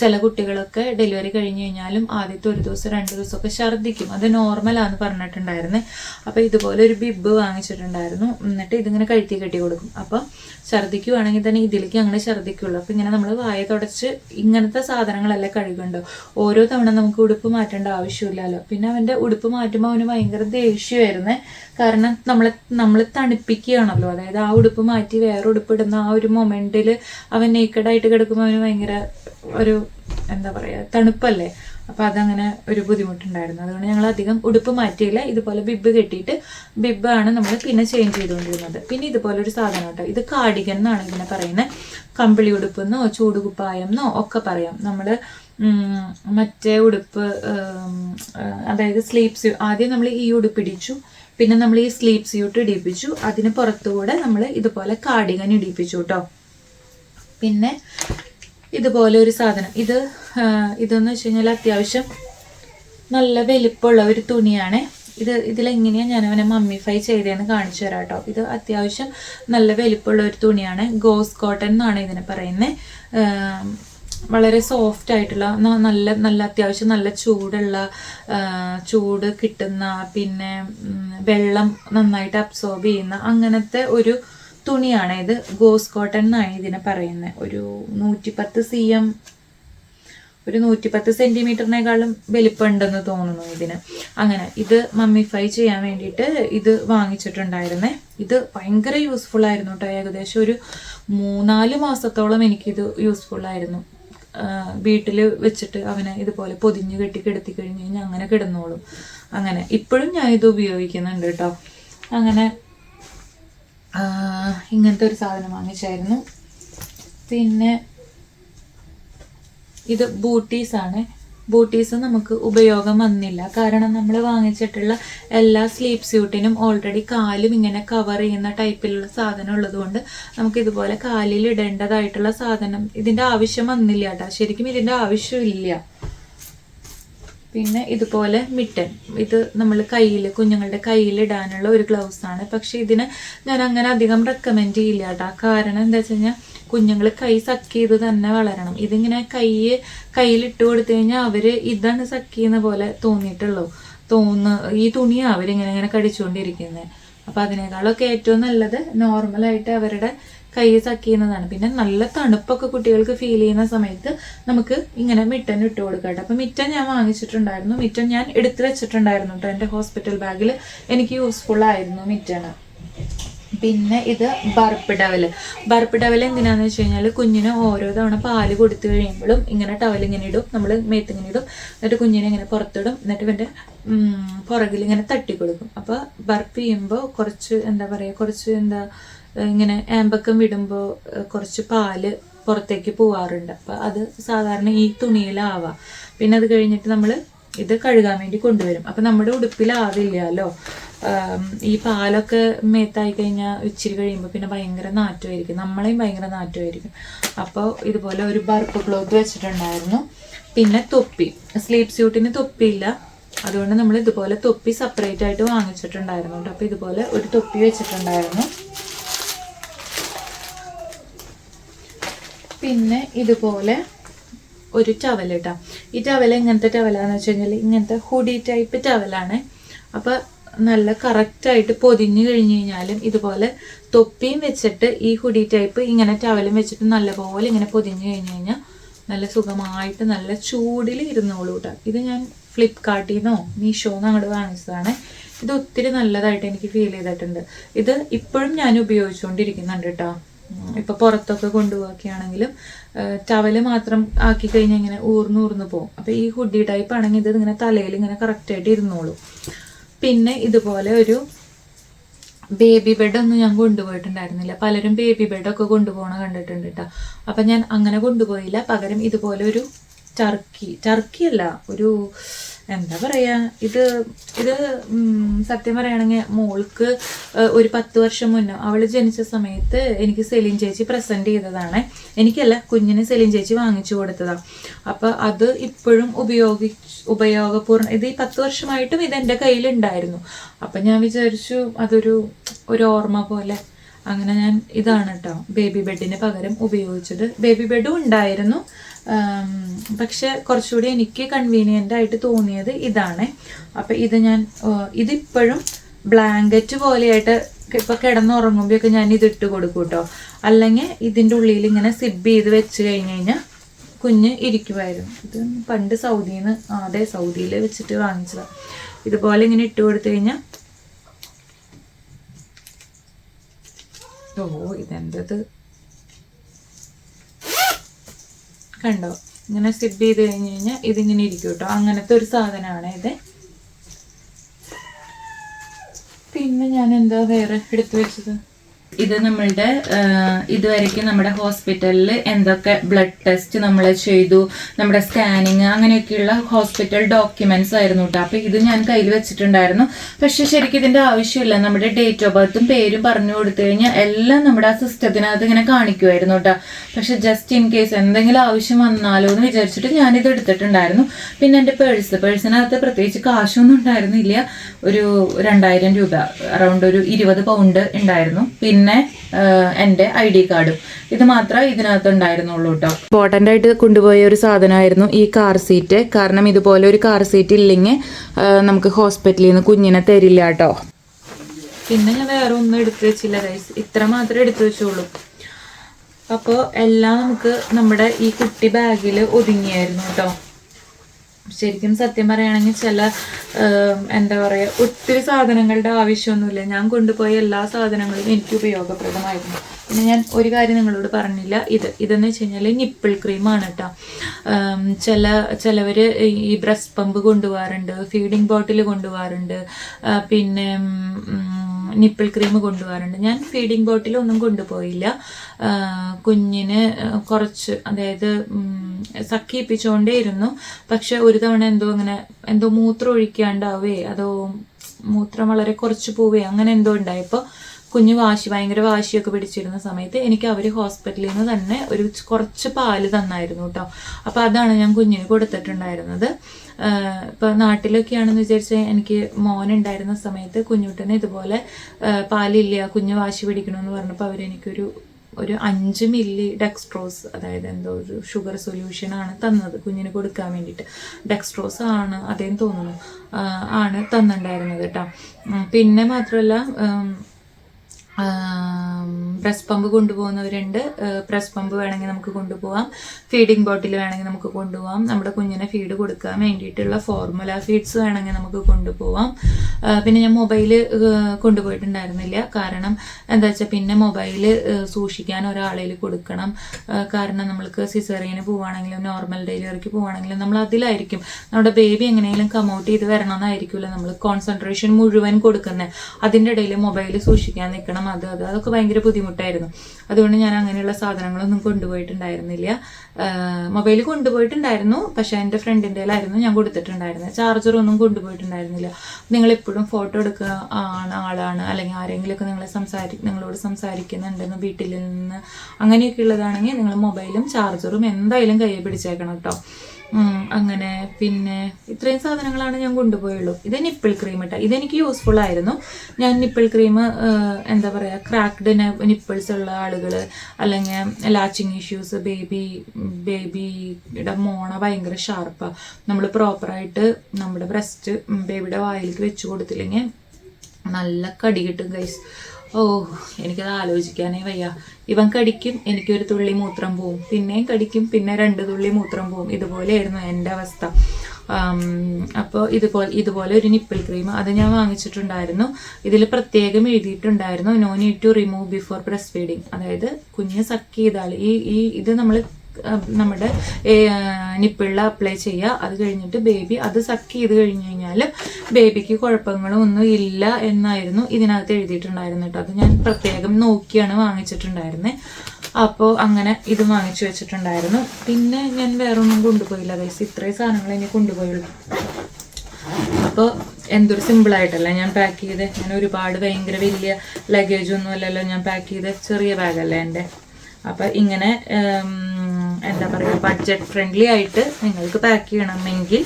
ചില കുട്ടികളൊക്കെ ഡെലിവറി കഴിഞ്ഞ് കഴിഞ്ഞാലും ആദ്യത്തെ ഒരു ദിവസം രണ്ട് ദിവസമൊക്കെ ഛർദ്ദിക്കും. അത് നോർമലാന്ന് പറഞ്ഞിട്ടുണ്ടായിരുന്നേ. അപ്പോൾ ഇതുപോലെ ഒരു ബിബ് വാങ്ങിച്ചിട്ടുണ്ടായിരുന്നു. എന്നിട്ട് ഇതിങ്ങനെ കഴുത്തി കെട്ടി കൊടുക്കും. അപ്പോൾ ഛർദ്ദിക്കുവാണെങ്കിൽ തന്നെ ഇതിലേക്ക് അങ്ങനെ ഛർദ്ദിക്കുള്ളൂ. അപ്പോൾ ഇങ്ങനെ നമ്മൾ വായ തുടച്ച് ഇങ്ങനത്തെ സാധനങ്ങളെല്ലാം കഴുകുണ്ടോ? ഓരോ തവണ നമുക്ക് ഉടുപ്പ് മാറ്റേണ്ട ആവശ്യമില്ലല്ലോ. പിന്നെ അവന്റെ ഉടുപ്പ് മാറ്റുമ്പോൾ അവന് ഭയങ്കര ദേഷ്യമായിരുന്നേ. കാരണം നമ്മൾ നമ്മൾ തണുപ്പിക്കുകയാണല്ലോ. അതായത് ആ ഉടുപ്പ് മാറ്റി വേറെ ഉടുപ്പ് ഇടുന്ന ആ ഒരു മൊമെന്റിൽ അവൻ നേക്കഡായിട്ട് കിടക്കുമ്പോൾ അവന് ഭയങ്കര ഒരു എന്താ പറയുക തണുപ്പല്ലേ? അപ്പോൾ അതങ്ങനെ ഒരു ബുദ്ധിമുട്ടുണ്ടായിരുന്നു. അതുകൊണ്ട് ഞങ്ങൾ അധികം ഉടുപ്പ് മാറ്റിയില്ല. ഇതുപോലെ ബിബ് കെട്ടിയിട്ട് ബിബാണ് നമ്മൾ പിന്നെ ചേഞ്ച് ചെയ്തുകൊണ്ടിരുന്നത് പിന്നെ ഇതുപോലെ ഒരു സാധനം കേട്ടോ. ഇത് കാടികൻ എന്നാണ് ഇതിനെ പറയുന്നത് കമ്പിളി ഉടുപ്പെന്നോ ചൂടുകുപ്പായം എന്നോ ഒക്കെ പറയാം. നമ്മൾ മറ്റേ ഉടുപ്പ് അതായത് സ്ലീപ്സ് ആദ്യം നമ്മൾ ഈ ഉടുപ്പ് ഇടിച്ചു പിന്നെ നമ്മൾ ഈ സ്ലീപ് സ്യൂട്ട് ഇടിപ്പിച്ചു. അതിന് പുറത്തുകൂടെ നമ്മൾ ഇതുപോലെ കാർഡിഗൻ ഇടിപ്പിച്ചു കേട്ടോ. പിന്നെ ഇതുപോലെ ഒരു സാധനം. ഇത് ഇതെന്ന് വെച്ച് കഴിഞ്ഞാൽ അത്യാവശ്യം നല്ല വലിപ്പമുള്ള ഒരു തുണിയാണ്. ഇത് ഇതിലെങ്ങനെയാണ് ഞാൻ അവനെ മമ്മിഫൈ ചെയ്തതെന്ന് കാണിച്ചു തരാം കേട്ടോ. ഇത് അത്യാവശ്യം നല്ല വലിപ്പമുള്ള ഒരു തുണിയാണ്. ഗോസ് കോട്ടൺ എന്നാണ് ഇതിനെ പറയുന്നത്. വളരെ സോഫ്റ്റ് ആയിട്ടുള്ള നല്ല നല്ല അത്യാവശ്യം നല്ല ചൂടുള്ള ചൂട് കിട്ടുന്ന പിന്നെ വെള്ളം നന്നായിട്ട് അബ്സോർബ് ചെയ്യുന്ന അങ്ങനത്തെ ഒരു തുണിയാണ് ഇത്. ഗോസ് കോട്ടൺ എന്നാണ് ഇതിനെ പറയുന്നത്. ഒരു നൂറ്റിപ്പത്ത് സി എം ഒരു നൂറ്റിപ്പത്ത് സെന്റിമീറ്ററിനേക്കാളും വലിപ്പമുണ്ടെന്ന് തോന്നുന്നു ഇതിന്. അങ്ങനെ ഇത് മമ്മിഫൈ ചെയ്യാൻ വേണ്ടിയിട്ട് ഇത് വാങ്ങിച്ചിട്ടുണ്ടായിരുന്നേ. ഇത് ഭയങ്കര യൂസ്ഫുൾ ആയിരുന്നു കേട്ടോ ഏകദേശം ഒരു മൂന്നാൽ മാസത്തോളം എനിക്കിത് യൂസ്ഫുൾ ആയിരുന്നു. വീട്ടിൽ വെച്ചിട്ട് അവനെ ഇതുപോലെ പൊതിഞ്ഞ് കെട്ടി കിടത്തി കഴിഞ്ഞ് കഴിഞ്ഞാൽ അങ്ങനെ കിടന്നോളും. അങ്ങനെ ഇപ്പോഴും ഞാൻ ഇത് ഉപയോഗിക്കുന്നുണ്ട് കേട്ടോ അങ്ങനെ ഇങ്ങനത്തെ ഒരു സാധനം വാങ്ങിച്ചായിരുന്നു. പിന്നെ ഇത് ബൂട്ടീസ് ആണ് ബൂട്ടീസ് നമുക്ക് ഉപയോഗം വന്നില്ല. കാരണം നമ്മൾ വാങ്ങിച്ചിട്ടുള്ള എല്ലാ സ്ലീപ് സ്യൂട്ടിനും ഓൾറെഡി കാലും ഇങ്ങനെ കവർ ചെയ്യുന്ന ടൈപ്പിലുള്ള സാധനം ഉള്ളതുകൊണ്ട് നമുക്ക് ഇതുപോലെ കാലിൽ ഇടേണ്ടതായിട്ടുള്ള സാധനം ഇതിന്റെ ആവശ്യം വന്നില്ല കേട്ടോ. ശരിക്കും ഇതിന്റെ ആവശ്യമില്ല പിന്നെ ഇതുപോലെ മിട്ടൻ ഇത് നമ്മൾ കയ്യിൽ കുഞ്ഞുങ്ങളുടെ കയ്യിൽ ഇടാനുള്ള ഒരു ഗ്ലൗസാണ് പക്ഷേ പക്ഷെ ഇതിന് ഞാൻ അങ്ങനെ അധികം റെക്കമെൻഡ് ചെയ്യില്ല കേട്ടോ. കാരണം എന്താ വെച്ച് കഴിഞ്ഞാൽ കുഞ്ഞുങ്ങൾ കൈ സക്ക് ചെയ്ത് തന്നെ വളരണം. ഇതിങ്ങനെ കൈ കയ്യിലിട്ട് കൊടുത്തു കഴിഞ്ഞാൽ അവർ ഇതാണ് സക്ക് ചെയ്യുന്ന പോലെ തോന്നിയിട്ടുള്ളൂ. തോന്നുന്ന ഈ തുണിയാണ് അവരിങ്ങനെ ഇങ്ങനെ കടിച്ചുകൊണ്ടിരിക്കുന്നത് അപ്പോൾ അതിനേക്കാളൊക്കെ ഏറ്റവും നല്ലത് നോർമലായിട്ട് അവരുടെ കൈ സക്ക് ചെയ്യുന്നതാണ്. പിന്നെ നല്ല തണുപ്പൊക്കെ കുട്ടികൾക്ക് ഫീൽ ചെയ്യുന്ന സമയത്ത് നമുക്ക് ഇങ്ങനെ മിറ്റൻ ഇട്ട് കൊടുക്കട്ടെ. കേട്ടോ അപ്പം മിറ്റൻ ഞാൻ വാങ്ങിച്ചിട്ടുണ്ടായിരുന്നു. മിറ്റൻ ഞാൻ എടുത്തു വെച്ചിട്ടുണ്ടായിരുന്നു കേട്ടോ എന്റെ ഹോസ്പിറ്റൽ ബാഗിൽ എനിക്ക് യൂസ്ഫുൾ ആയിരുന്നു മിറ്റന് പിന്നെ ഇത് ബർപ്പ് ടവൽ ബർപ്പ് ടവൽ എന്തിനാന്ന് വെച്ച് കഴിഞ്ഞാൽ കുഞ്ഞിന് ഓരോ തവണ പാൽ കൊടുത്തു കഴിയുമ്പോഴും ഇങ്ങനെ ടവൽ ഇങ്ങനെ ഇടും. നമ്മൾ മേത്ത് ഇങ്ങനെ ഇടും. എന്നിട്ട് കുഞ്ഞിനെ ഇങ്ങനെ പുറത്തിടും. എന്നിട്ട് ഇവന്റെ പുറകിൽ ഇങ്ങനെ തട്ടി കൊടുക്കും അപ്പോൾ ബർപ്പ് ചെയ്യുമ്പോൾ കുറച്ച് എന്താ പറയുക കുറച്ച് എന്താ ഇങ്ങനെ ആമ്പക്കം വിടുമ്പോൾ കുറച്ച് പാൽ പുറത്തേക്ക് പോവാറുണ്ട്. അപ്പോൾ അത് സാധാരണ ഈ തുണിയിലാവാം. പിന്നെ അത് കഴിഞ്ഞിട്ട് നമ്മൾ ഇത് കഴുകാൻ വേണ്ടി കൊണ്ടുവരും. അപ്പം നമ്മുടെ ഉടുപ്പിൽ ആവില്ലല്ലോ ഈ പാലൊക്കെ മേത്തായി കഴിഞ്ഞാൽ ഇച്ചിരി കഴിയുമ്പോൾ പിന്നെ ഭയങ്കര നാറ്റമായിരിക്കും. നമ്മളെയും ഭയങ്കര നാറ്റമായിരിക്കും. അപ്പോൾ ഇതുപോലെ ഒരു ബർപ്പ് ക്ലോത്ത് വെച്ചിട്ടുണ്ടായിരുന്നു. പിന്നെ തൊപ്പി. സ്ലീപ്പ് സ്യൂട്ടിന് തൊപ്പിയില്ല. അതുകൊണ്ട് നമ്മൾ ഇതുപോലെ തൊപ്പി സെപ്പറേറ്റ് ആയിട്ട് വാങ്ങിച്ചിട്ടുണ്ടായിരുന്നു കേട്ടോ. അപ്പോൾ ഇതുപോലെ ഒരു തൊപ്പി വെച്ചിട്ടുണ്ടായിരുന്നു. പിന്നെ ഇതുപോലെ ഒരു ടവൽ ഈ ടവൽ എങ്ങനത്തെ ടവലാന്ന് വെച്ച് കഴിഞ്ഞാൽ ഇങ്ങനത്തെ ഹുഡി ടൈപ്പ് ടവലാണ് അപ്പോൾ നല്ല കറക്റ്റായിട്ട് പൊതിഞ്ഞു കഴിഞ്ഞ് കഴിഞ്ഞാലും ഇതുപോലെ തൊപ്പിയും വെച്ചിട്ട് ഈ ഹുഡി ടൈപ്പ് ഇങ്ങനെ ടവലും വെച്ചിട്ട് നല്ലപോലെ ഇങ്ങനെ പൊതിഞ്ഞു കഴിഞ്ഞ് കഴിഞ്ഞാൽ നല്ല സുഖമായിട്ട് നല്ല ചൂടിൽ ഇരുന്നോളൂ കേട്ടോ ഇത് ഞാൻ ഫ്ലിപ്കാർട്ടിൽ നിന്നോ മീഷോന്നോ അങ്ങോട്ട് വാങ്ങിച്ചതാണ്. ഇത് ഒത്തിരി നല്ലതായിട്ട് എനിക്ക് ഫീൽ ചെയ്തിട്ടുണ്ട്. ഇത് ഇപ്പോഴും ഞാൻ ഉപയോഗിച്ചുകൊണ്ടിരിക്കുന്നുണ്ട് കേട്ടോ ഇപ്പൊ പുറത്തൊക്കെ കൊണ്ടുപോവുകയാണെങ്കിലും ടവൽ മാത്രം ആക്കി കഴിഞ്ഞാൽ ഇങ്ങനെ ഊർന്ന് ഊർന്ന് പോകും അപ്പോൾ ഈ ഹുഡി ടൈപ്പ് ആണെങ്കിൽ ഇത് ഇങ്ങനെ തലയിൽ ഇങ്ങനെ കറക്റ്റായിട്ട് ഇരുന്നോളൂ. പിന്നെ ഇതുപോലെ ഒരു ബേബി ബെഡൊന്നും ഞാൻ കൊണ്ടുപോയിട്ടുണ്ടായിരുന്നില്ല. പലരും ബേബി ബെഡൊക്കെ കൊണ്ടുപോകണ കണ്ടിട്ടുണ്ട് കേട്ടോ അപ്പം ഞാൻ അങ്ങനെ കൊണ്ടുപോയില്ല. പകരം ഇതുപോലെ ഒരു ടർക്കി ടർക്കി അല്ല ഒരു എന്താ പറയാ ഇത് ഇത് സത്യം പറയുകയാണെങ്കിൽ മോൾക്ക് ഒരു പത്ത് വർഷം മുന്നേ അവൾ ജനിച്ച സമയത്ത് എനിക്ക് സെലിൻ ചേച്ചി പ്രസന്റ് ചെയ്തതാണ്. എനിക്കല്ല കുഞ്ഞിന് സെലിൻ ചേച്ചി വാങ്ങിച്ചു കൊടുത്തതാണ് അപ്പോൾ അത് ഇപ്പോഴും ഉപയോഗി ഉപയോഗപൂർണ ഇത് ഈ പത്ത് വർഷമായിട്ടും ഇത് എന്റെ കയ്യിലുണ്ടായിരുന്നു. അപ്പം ഞാൻ വിചാരിച്ചു അതൊരു ഒരു ഓർമ്മ പോലെ അങ്ങനെ ഞാൻ ഇതാണ് കേട്ടോ ബേബി ബെഡിന് പകരം ഉപയോഗിച്ചത്. ബേബി ബെഡും ഉണ്ടായിരുന്നു. പക്ഷെ കുറച്ചുകൂടി എനിക്ക് കൺവീനിയന്റ് ആയിട്ട് തോന്നിയത് ഇതാണ്. അപ്പം ഇത് ഞാൻ ഇതിപ്പോഴും ബ്ലാങ്കറ്റ് പോലെയായിട്ട് ഇപ്പൊ കിടന്നുറങ്ങുമ്പോഴൊക്കെ ഞാൻ ഇത് ഇട്ട് കൊടുക്കും കേട്ടോ അല്ലെങ്കിൽ ഇതിന്റെ ഉള്ളിൽ ഇങ്ങനെ സിബ് ചെയ്ത് വെച്ച് കഴിഞ്ഞ് കഴിഞ്ഞാൽ കുഞ്ഞ് ഇരിക്കുമായിരുന്നു ഇത് പണ്ട് സൗദിയിൽ നിന്ന് അതെ സൗദിയിൽ വെച്ചിട്ട് വാങ്ങിച്ചതാണ് ഇതുപോലെ ഇങ്ങനെ ഇട്ട് കൊടുത്തു കഴിഞ്ഞാൽ ഓ ഇതെന്തത്? കണ്ടോ? ഇങ്ങനെ സിബ് ചെയ്ത് കഴിഞ്ഞ് കഴിഞ്ഞാൽ ഇതിങ്ങനെ ഇരിക്കും കേട്ടോ അങ്ങനത്തെ ഒരു സാധനമാണ് ഇത്. പിന്നെ ഞാൻ എന്താ വേറെ എടുത്തു വെച്ചത്? ഇത് നമ്മളുടെ ഇതുവരെയ്ക്കും നമ്മുടെ ഹോസ്പിറ്റലിൽ എന്തൊക്കെ ബ്ലഡ് ടെസ്റ്റ് നമ്മൾ ചെയ്തു നമ്മുടെ സ്കാനിങ് അങ്ങനെയൊക്കെയുള്ള ഹോസ്പിറ്റൽ ഡോക്യുമെന്റ്സ് ആയിരുന്നു കേട്ടോ അപ്പൊ ഇത് ഞാൻ കയ്യിൽ വെച്ചിട്ടുണ്ടായിരുന്നു. പക്ഷെ ശരിക്കും ഇതിന്റെ ആവശ്യമില്ല. നമ്മുടെ ഡേറ്റ് ഓഫ് ബർത്തും പേരും പറഞ്ഞു കൊടുത്തു കഴിഞ്ഞാൽ എല്ലാം നമ്മുടെ ആ സിസ്റ്റത്തിനകത്ത് ഇങ്ങനെ കാണിക്കുമായിരുന്നു കേട്ടോ പക്ഷെ ജസ്റ്റ് ഇൻ കേസ് എന്തെങ്കിലും ആവശ്യം വന്നാലോ എന്ന് വിചാരിച്ചിട്ട് ഞാൻ ഇത് എടുത്തിട്ടുണ്ടായിരുന്നു. പിന്നെ എന്റെ പേഴ്സ് പേഴ്സിനകത്ത് പ്രത്യേകിച്ച് കാശൊന്നും ഉണ്ടായിരുന്നില്ല. ഒരു രണ്ടായിരം രൂപ അറൗണ്ട് ഒരു ഇരുപത് പൗണ്ട് ഉണ്ടായിരുന്നു. പിന്നെ ആഹ്, എന്റെ ഐ ഡി കാർഡും. ഇത് മാത്രമേ ഇതിനകത്ത് ഉണ്ടായിരുന്നുള്ളൂ കേട്ടോ ഇമ്പോർട്ടന്റ് ആയിട്ട് കൊണ്ടുപോയ ഒരു സാധനമായിരുന്നു ഈ കാർ സീറ്റ്. കാരണം ഇതുപോലെ ഒരു കാർ സീറ്റ് ഇല്ലെങ്കിൽ നമുക്ക് ഹോസ്പിറ്റലിൽ നിന്ന് കുഞ്ഞിനെ തരില്ല കേട്ടോ പിന്നെ ഞാൻ വേറെ ഒന്നും എടുത്തു വെച്ചില്ല ഗൈസ് ഇത്ര മാത്രമേ എടുത്തു വെച്ചുള്ളൂ. അപ്പോൾ എല്ലാം നമുക്ക് നമ്മുടെ ഈ കുട്ടി ബാഗിൽ ഒതുങ്ങിയായിരുന്നു കേട്ടോ ശരിക്കും സത്യം പറയുകയാണെങ്കിൽ ചില എന്താ പറയുക ഒത്തിരി സാധനങ്ങളുടെ ആവശ്യമൊന്നുമില്ല. ഞാൻ കൊണ്ടുപോയ എല്ലാ സാധനങ്ങളും എനിക്ക് ഉപയോഗപ്രദമായിരുന്നു. പിന്നെ ഞാൻ ഒരു കാര്യം നിങ്ങളോട് പറഞ്ഞില്ല. ഇത് ഇതെന്ന് വെച്ച് കഴിഞ്ഞാൽ നിപ്പിൾ ക്രീമാണ് കേട്ടോ ചില ചിലവർ ഈ ബ്രസ്റ്റ് പമ്പ് കൊണ്ടുപോകാറുണ്ട് ഫീഡിങ് ബോട്ടിൽ കൊണ്ടുപോകാറുണ്ട് പിന്നെ നിപ്പിൾ ക്രീം കൊണ്ടുപോകാറുണ്ട് ഞാൻ ഫീഡിങ് ബോട്ടിലൊന്നും കൊണ്ടുപോയില്ല. കുഞ്ഞിന് കുറച്ച് അതായത് സഖിപ്പിച്ചുകൊണ്ടേയിരുന്നു പക്ഷെ ഒരു തവണ എന്തോ അങ്ങനെ എന്തോ മൂത്രം ഒഴിക്കാണ്ടാവേ അതോ മൂത്രം വളരെ കുറച്ച് പോവേ അങ്ങനെ എന്തോ ഉണ്ടായപ്പോൾ കുഞ്ഞ് വാശി ഭയങ്കര വാശിയൊക്കെ പിടിച്ചിരുന്ന സമയത്ത് എനിക്ക് അവർ ഹോസ്പിറ്റലിൽ നിന്ന് തന്നെ ഒരു കുറച്ച് പാൽ തന്നായിരുന്നു കേട്ടോ അപ്പോൾ അതാണ് ഞാൻ കുഞ്ഞിന് കൊടുത്തിട്ടുണ്ടായിരുന്നത്. ഇപ്പോൾ ഇപ്പൊ നാട്ടിലൊക്കെയാണെന്ന് വിചാരിച്ചാൽ എനിക്ക് മോനുണ്ടായിരുന്ന സമയത്ത് കുഞ്ഞുട്ടനെ ഇതുപോലെ പാലില്ല കുഞ്ഞ് വാശി പിടിക്കണമെന്ന് പറഞ്ഞപ്പോൾ അവരെനിക്കൊരു ഒരു അഞ്ച് മില്ലി ഡെക്സ്ട്രോസ് അതായത് എന്തോ ഒരു ഷുഗർ സൊല്യൂഷൻ ആണ് തന്നത് കുഞ്ഞിന് കൊടുക്കാൻ വേണ്ടിയിട്ട് ഡെക്സ്ട്രോസ് ആണ് അതേന്ന് തോന്നുന്നു ആണ് തന്നിട്ടുണ്ടായിരുന്നത് കേട്ടോ പിന്നെ മാത്രമല്ല ബ്രസ്റ്റ് പമ്പ് കൊണ്ടുപോകുന്നവരുണ്ട്. പ്രസ് പമ്പ് വേണമെങ്കിൽ നമുക്ക് കൊണ്ടുപോകാം. ഫീഡിംഗ് ബോട്ടിൽ വേണമെങ്കിൽ നമുക്ക് കൊണ്ടുപോകാം. നമ്മുടെ കുഞ്ഞിനെ ഫീഡ് കൊടുക്കാൻ വേണ്ടിയിട്ടുള്ള ഫോർമുല ഫീഡ്സ് വേണമെങ്കിൽ നമുക്ക് കൊണ്ടുപോകാം. പിന്നെ ഞാൻ മൊബൈൽ കൊണ്ടുപോയിട്ടുണ്ടായിരുന്നില്ല. കാരണം എന്താ വെച്ചാൽ പിന്നെ മൊബൈൽ സൂക്ഷിക്കാൻ ഒരാളിൽ കൊടുക്കണം. കാരണം നമ്മൾക്ക് സിസേറിയന് പോവുകയാണെങ്കിലും നോർമൽ ഡെലിവറിക്ക് പോവുകയാണെങ്കിലും നമ്മൾ അതിലായിരിക്കും. നമ്മുടെ ബേബി എങ്ങനെയെങ്കിലും കമൗട്ട് ചെയ്ത് വരണം എന്നായിരിക്കുമല്ലോ നമ്മൾ കോൺസെൻട്രേഷൻ മുഴുവൻ കൊടുക്കുന്നത് അതിന്റെ ഇടയിൽ മൊബൈൽ സൂക്ഷിക്കാൻ നിൽക്കണം. അത് അത് അതൊക്കെ ഭയങ്കര ബുദ്ധിമുട്ടായിരുന്നു. അതുകൊണ്ട് ഞാൻ അങ്ങനെയുള്ള സാധനങ്ങളൊന്നും കൊണ്ടുപോയിട്ടുണ്ടായിരുന്നില്ല. മൊബൈൽ കൊണ്ടുപോയിട്ടുണ്ടായിരുന്നു. പക്ഷെ എന്റെ ഫ്രണ്ടിന്റെ ആയിരുന്നു ഞാൻ കൊടുത്തിട്ടുണ്ടായിരുന്നത്. ചാർജറൊന്നും കൊണ്ടുപോയിട്ടുണ്ടായിരുന്നില്ല. നിങ്ങൾ എപ്പോഴും ഫോട്ടോ എടുക്കുക ആണ് ആളാണ്. അല്ലെങ്കിൽ ആരെങ്കിലുമൊക്കെ നിങ്ങളെ സംസാരി നിങ്ങളോട് സംസാരിക്കുന്നുണ്ടെന്ന് വീട്ടിൽ നിന്ന് അങ്ങനെയൊക്കെ ഉള്ളതാണെങ്കിൽ നിങ്ങൾ മൊബൈലും ചാർജറും എന്തായാലും കയ്യിൽ പിടിച്ചേക്കണം കേട്ടോ. അങ്ങനെ പിന്നെ ഇത്രയും സാധനങ്ങളാണ് ഞാൻ കൊണ്ടുപോയുള്ളൂ. ഇത് നിപ്പിൾ ക്രീം ഇട്ട. ഇതെനിക്ക് യൂസ്ഫുൾ ആയിരുന്നു. ഞാൻ നിപ്പിൾ ക്രീം എന്താ പറയുക ക്രാക്ഡ് നിപ്പിൾസ് ഉള്ള ആളുകൾ അല്ലെങ്കിൽ ലാച്ചിങ് ഇഷ്യൂസ് ബേബി ബേബിയുടെ മോണ ഭയങ്കര ഷാർപ്പാണ് നമ്മൾ പ്രോപ്പറായിട്ട് നമ്മുടെ ബ്രസ്റ്റ് ബേബിയുടെ വായിലേക്ക് വെച്ച് കൊടുത്തില്ലെങ്കിൽ നല്ല കടി കിട്ടും ഗൈസ് ഓ എനിക്കത് ആലോചിക്കാനേ വയ്യ. ഇവൻ കടിക്കും എനിക്കൊരു തുള്ളി മൂത്രം പോവും. പിന്നെയും കടിക്കും പിന്നെ രണ്ട് തുള്ളി മൂത്രം പോവും. ഇതുപോലെയായിരുന്നു എന്റെ അവസ്ഥ. അപ്പോൾ ഇതുപോലെ ഇതുപോലെ ഒരു നിപ്പിൾ ക്രീം അത് ഞാൻ വാങ്ങിച്ചിട്ടുണ്ടായിരുന്നു. ഇതിൽ പ്രത്യേകം എഴുതിയിട്ടുണ്ടായിരുന്നു no need to remove before breast feeding അതായത് കുഞ്ഞ് സക്ക് ചെയ്താൽ ഈ ഈ ഇത് നമ്മൾ നമ്മുടെ നിപ്പിളിൽ അപ്ലൈ ചെയ്യുക. അത് കഴിഞ്ഞിട്ട് ബേബി അത് സക്ക് ചെയ്ത് കഴിഞ്ഞ് കഴിഞ്ഞാൽ ബേബിക്ക് കുഴപ്പങ്ങളും ഒന്നും ഇല്ല എന്നായിരുന്നു ഇതിനകത്ത് എഴുതിയിട്ടുണ്ടായിരുന്നു കേട്ടോ. അത് ഞാൻ പ്രത്യേകം നോക്കിയാണ് വാങ്ങിച്ചിട്ടുണ്ടായിരുന്നത് അപ്പോൾ അങ്ങനെ ഇത് വാങ്ങിച്ചു വെച്ചിട്ടുണ്ടായിരുന്നു. പിന്നെ ഞാൻ വേറൊന്നും കൊണ്ടുപോയില്ല ഗൈസ് ഇത്രയും സാധനങ്ങൾ ഇനി കൊണ്ടുപോയുള്ളൂ. അപ്പോൾ എന്തൊരു സിമ്പിൾ ആയിട്ടല്ല ഞാൻ പാക്ക് ചെയ്ത്. ഞാൻ ഒരുപാട് ഭയങ്കര വലിയ ലഗേജ് ഒന്നും അല്ലല്ലോ ഞാൻ പാക്ക് ചെയ്ത്. ചെറിയ ബാഗല്ലേ എന്റെ? അപ്പം ഇങ്ങനെ എന്താ പറയുക ബഡ്ജറ്റ് ഫ്രണ്ട്ലി ആയിട്ട് നിങ്ങൾക്ക് പാക്ക് ചെയ്യണമെങ്കിൽ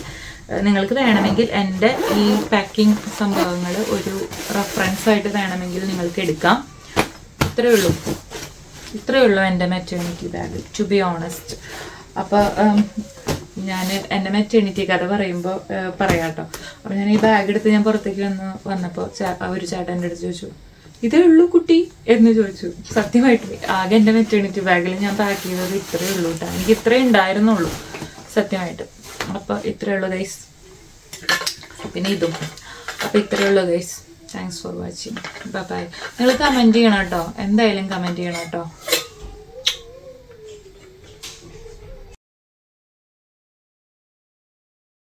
നിങ്ങൾക്ക് വേണമെങ്കിൽ എന്റെ ഈ പാക്കിംഗ് സംഭവങ്ങൾ ഒരു റെഫറൻസ് ആയിട്ട് വേണമെങ്കിൽ നിങ്ങൾക്ക് എടുക്കാം. ഇത്രയേ ഉള്ളൂ. ഇത്രയേ ഉള്ളൂ എന്റെ maternity bag to be honest അപ്പോൾ ഞാൻ എന്റെ മെറ്റേണിറ്റി കഥ പറയുമ്പോൾ പറയാം കേട്ടോ. അപ്പോൾ ഞാൻ ഈ ബാഗ് എടുത്ത് ഞാൻ പുറത്തേക്ക് വന്ന് വന്നപ്പോൾ ഒരു ചേട്ടന്റെ അടുത്ത് ചോദിച്ചു ഇതേ ഉള്ളൂ കുട്ടി എന്ന് ചോദിച്ചു. സത്യമായിട്ട്. ആകെ എന്റെ മെറ്റേണിറ്റി ബാഗിൽ ഞാൻ പാക്ക് ചെയ്തത് ഇത്രയേ ഉള്ളൂ കേട്ടോ എനിക്ക് ഇത്രയേ ഉണ്ടായിരുന്നുള്ളൂ. സത്യമായിട്ട്. അപ്പോൾ ഇത്രയേ ഉള്ളൂ ഗൈസ് പിന്നെ ഇതും. അപ്പോൾ ഇത്രയേ ഉള്ളൂ guys thanks for watching bye bye നിങ്ങൾ കമന്റ് ചെയ്യണം കേട്ടോ എന്തായാലും കമന്റ് ചെയ്യണം കേട്ടോ